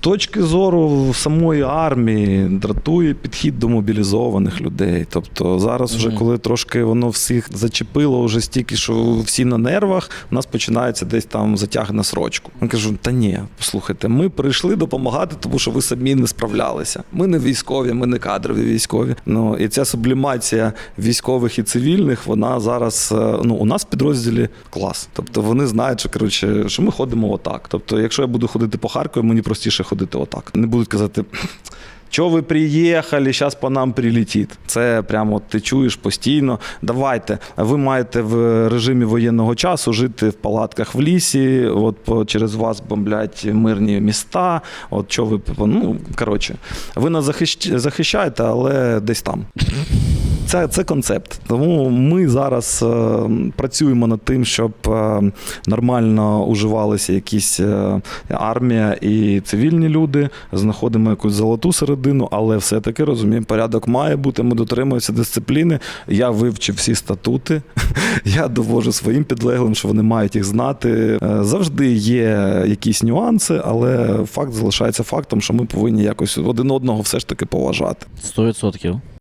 точки зору самої армії дратує підхід до мобілізованих людей. Тобто зараз, вже коли трошки воно всіх зачепило, вже стільки, що всі на нервах, у нас починається десь там затяг на срочку. Я кажу: та ні, послухайте, ми прийшли допомагати, тому що ви самі не справлялися. Ми не військові, ми не кадрові військові. Ну і ця сублімація військових і цивільних, вона зараз е, ну у нас в підрозділі клас. Тобто вони знають, що коротше, що ми ходимо отак. Тобто, якщо я буду ходити по Харкові, мені простіше ходити отак. Не будуть казати. Чо ви приїхали, зараз по нам прилетить. Це прямо ти чуєш постійно. Давайте, ви маєте в режимі воєнного часу жити в палатках в лісі, от через вас бомблять мирні міста. От що ви ну коротше, ви нас захищ- захищаєте, але десь там. Це, це концепт. Тому ми зараз е, працюємо над тим, щоб е, нормально уживалися якісь е, армія і цивільні люди. Знаходимо якусь золоту середину, але все-таки розуміємо, порядок має бути. Ми дотримуємося дисципліни. Я вивчив всі статути. Я довожу своїм підлеглим, що вони мають їх знати. Завжди є якісь нюанси, але факт залишається фактом, що ми повинні якось один одного все ж таки поважати. Сто відсотків.